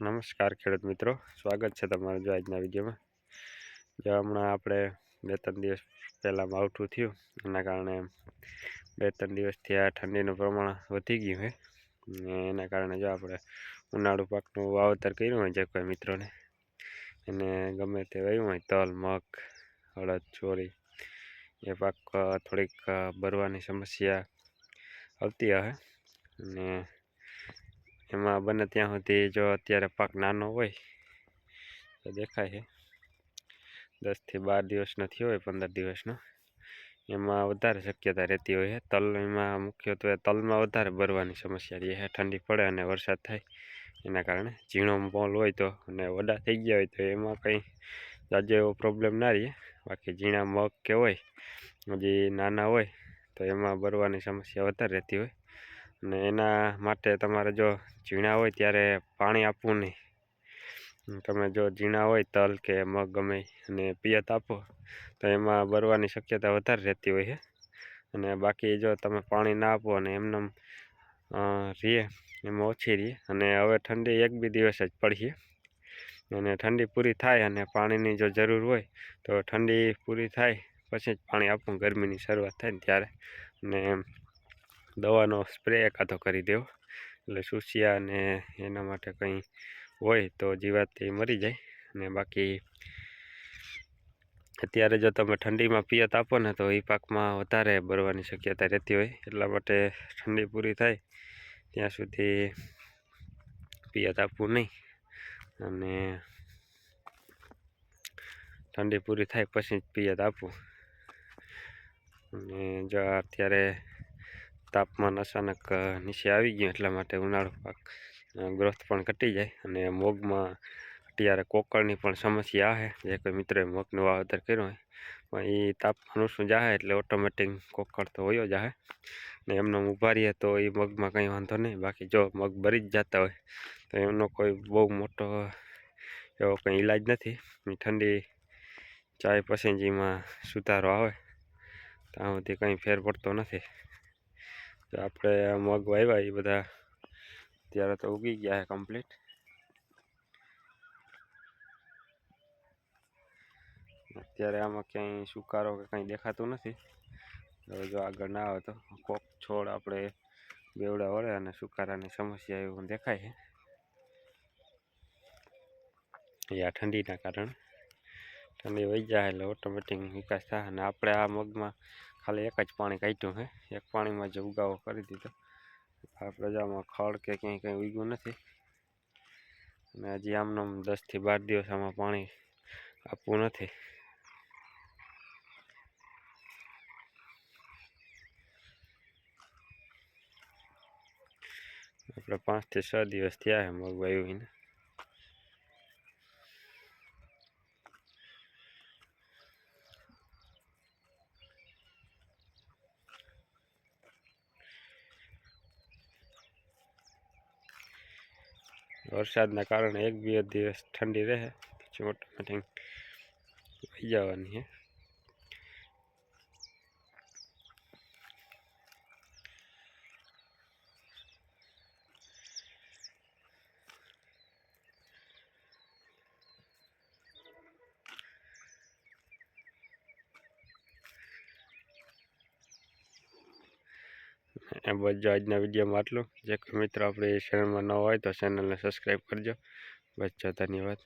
નમસ્કાર ખેડૂત મિત્રો, સ્વાગત છે તમારું જો આજના વિડીયોમાં. જો હમણાં આપણે બે ત્રણ દિવસ પહેલાં માવઠું થયું, એના કારણે બે ત્રણ દિવસથી આ ઠંડીનું પ્રમાણ વધી ગયું છે. એના કારણે જો આપણે ઉનાળુ પાકનું વાવેતર કર્યું હોય, જે કોઈ મિત્રોને, એને ગમે તે વયું હોય, તલ, મગ, હળદ ચોરી એ પાક થોડીક ભરવાની સમસ્યા આવતી હશે. અને એમાં બને ત્યાં સુધી જો અત્યારે પાક નાનો હોય, તો દેખાય છે. દસથી બાર દિવસનો થયો હોય, પંદર દિવસનો. એમાં વધારે શક્યતા રહેતી હોય છે. તલમાં મુખ્યત્વે તલમાં વધારે ભરવાની સમસ્યા રહે છે. ઠંડી પડે અને વરસાદ થાય, એના કારણે ઝીણો મોલ હોય તો અને વડા થઈ ગયા હોય તો એમાં કંઈ જાજો એવો પ્રોબ્લેમ ના રહે. બાકી ઝીણા મગ કે હોય, હજી નાના હોય, તો એમાં ભરવાની સમસ્યા વધારે રહેતી હોય. અને એના માટે તમારે જો ઝીણા હોય ત્યારે પાણી આપવું નહીં. તમે જો ઝીણા હોય તલ કે મગ ગમે અને પિયત આપો, તો એમાં બરવાની શક્યતા વધારે રહેતી હોય છે. અને બાકી જો તમે પાણી ના આપો અને એમનેમ રીએ, એમાં ઓછી રહે અને હવે ઠંડી એક બી દિવસ જ પડીએ અને ઠંડી પૂરી થાય અને પાણીની જો જરૂર હોય, તો ઠંડી પૂરી થાય પછી જ પાણી આપવું ગરમીની શરૂઆત થાય ને ત્યારે. ને દવાનો સ્પ્રે એકાદો કરી દેવો. એટલે સુસિયા અને એના માટે કંઈ હોય તો જીવાતથી મરી જાય. અને બાકી અત્યારે જો તમે ઠંડીમાં પિયત આપો ને તો એ પાકમાં વધારે ભરવાની શક્યતા રહેતી હોય. એટલા માટે ઠંડી પૂરી થાય ત્યાં સુધી પિયત આપવું નહીં. અને ઠંડી પૂરી થાય પછી જ પિયત આપવું અને જો અત્યારે તાપમાન અચાનક નીચે આવી ગયું એટલા માટે ઉનાળુ પાક ગ્રોથ પણ ઘટી જાય અને મોગમાં અત્યારે કોકળની પણ સમસ્યા આવે જે કોઈ મિત્રોએ મગનું વાવેતર કર્યું હોય, પણ એ તાપમાન ઓછું જાહે એટલે ઓટોમેટિક કોકળ તો વયો જાહે. ને એમને ઊભા રહીએ તો એ મગમાં કંઈ વાંધો નહીં. બાકી જો મગ બરી જ જતા હોય, તો એમનો કોઈ બહુ મોટો, એવો કંઈ ઈલાજ નથી. ઠંડી ચાય પસેન્જીમાં સુધારો આવે, ત્યાં સુધી કંઈ ફેર પડતો નથી. તો આપણે મગ વાવ્યા એ બધા અત્યારે તો ઉગી ગયા છે કમ્પ્લીટ અત્યારે આમાં ક્યાંય સુકારો કે કંઈ દેખાતું નથી. હવે જો આગળ ના આવે તો કોક છોડ આપણે બેવડા વળે અને સુકારાની સમસ્યા એવું દેખાય છે. આ ઠંડીના કારણે. ઠંડી વહી જાય એટલે ઓટોમેટિક વિકાસ થાય અને આપણે આ મગમાં ખાલી એક જ પાણી કાઢ્યું છે એક પાણીમાં જ ઉગાવો કરી દીધો. આપણે પ્રજામાં ખડ કે ક્યાંય કંઈ ઉગ્યું નથી. અને હજી આમને આમ દસથી બાર દિવસ આમાં પાણી આપવું નથી. આપણે પાંચથી છ દિવસ થયા છે મગ વાવ્યું વરસાદના કારણે એક બે દિવસ ઠંડી રહે પછી ઓટોમેટિક જવાની છે એ બસ આજના વિડીયોમાં આટલું. જે કોઈ મિત્રો આપણી ચેનલમાં ન હોય તો ચેનલને સબસ્ક્રાઈબ કરજો. બસ ધન્યવાદ.